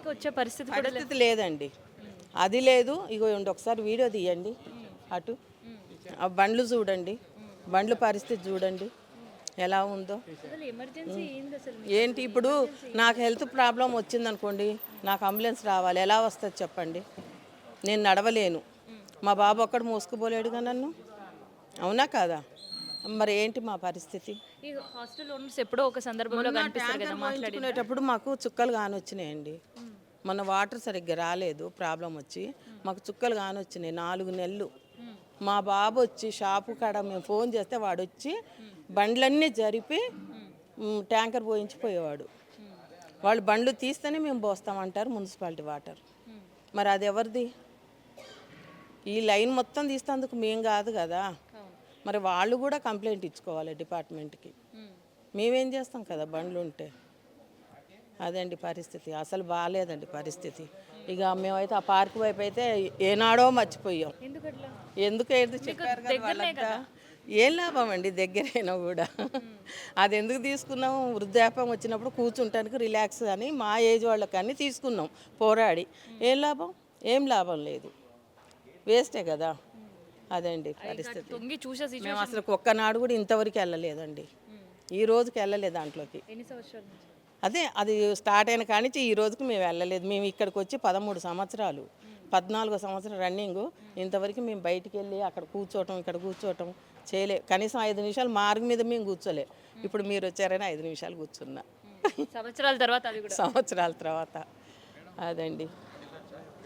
బయటికి వచ్చే పరిస్థితి కూడా లేదు పరిస్థితి లేదండి. అది లేదు. ఇగో ఇవ్వండి ఒకసారి వీడియో తీయండి. అటు. ఆ బండ్లు చూడండి. బండ్ల పరిస్థితి చూడండి. ఎలా ఉందో. అసలు ఎమర్జెన్సీ ఏంది అసలు ఏంటి ఇప్పుడు నాకు హెల్త్ ప్రాబ్లం వచ్చిందనుకోండి నాకు అంబులెన్స్ రావాలి. ఎలా వస్తుంది చెప్పండి. నేను నడవలేను. మా బాబు ఒక్కడు మోసుకుపోలేడుగా నన్ను. అవునా కాదా? మరి ఏంటి మా పరిస్థితి? ఈ హాస్టల్ ఓనర్స్ ఎప్పుడో ఒక సందర్భంలో కనిపిస్తారు కదా ట్యాంకర్ మాట్లాడి పోయించుకునేటప్పుడు మాకు చుక్కలు కానొచ్చినాయండి మన వాటర్ సరిగ్గా రాలేదు ప్రాబ్లం వచ్చి. మాకు చుక్కలు కానొచ్చినాయి నాలుగు నెలలు. మా బాబు వచ్చి షాపు కాడ మేము ఫోన్ చేస్తే వాడు వచ్చి బండ్లన్నీ జరిపి ట్యాంకర్ పోయించిపోయేవాడు. వాళ్ళు బండ్లు తీస్తేనే మేము పోస్తామంటారు మున్సిపాలిటీ వాటర్. మరి అది ఎవరిది? ఈ లైన్ మొత్తం తీస్తేందుకు మేము కాదు కదా. మరి వాళ్ళు కూడా కంప్లైంట్ ఇచ్చుకోవాలి డిపార్ట్మెంట్కి. మేమేం చేస్తాం కదా బండ్లు ఉంటే అదండి పరిస్థితి. అసలు బాగాలేదండి పరిస్థితి. ఇక మేమైతే ఆ పార్క్ వైపు అయితే ఏనాడో మర్చిపోయాం. ఎందుకు ఏది చెప్పారు కదా వాళ్ళంతా? ఏం లాభం అండి దగ్గరైనా కూడా? అది ఎందుకు తీసుకున్నాం? వృద్ధాప్యం వచ్చినప్పుడు కూర్చుంటానికి రిలాక్స్ అని మా ఏజ్ వాళ్ళకి అన్నీ తీసుకున్నాం పోరాడి. ఏం లాభం? ఏం లాభం లేదు. వేస్టే కదా? అదండి పరిస్థితి. మేము అసలు ఒక్కనాడు కూడా ఇంతవరకు వెళ్ళలేదండి. ఈ రోజుకి వెళ్ళలేదు దాంట్లోకి. ఎన్ని సంవత్సరాల అదే అది స్టార్ట్ అయిన కానించి ఈ రోజుకి మేము వెళ్ళలేదు. మేము ఇక్కడికి వచ్చి పదమూడు సంవత్సరాలు పద్నాలుగో సంవత్సరం రన్నింగ్. ఇంతవరకు మేము బయటికి వెళ్ళి అక్కడ కూర్చోవటం ఇక్కడ కూర్చోవటం చేయలే. కనీసం ఐదు నిమిషాలు మార్గం మీద మేము కూర్చోలే. ఇప్పుడు మీరు వచ్చారని ఐదు నిమిషాలు కూర్చున్నా. సంవత్సరాల తర్వాత సంవత్సరాల తర్వాత. అదండి.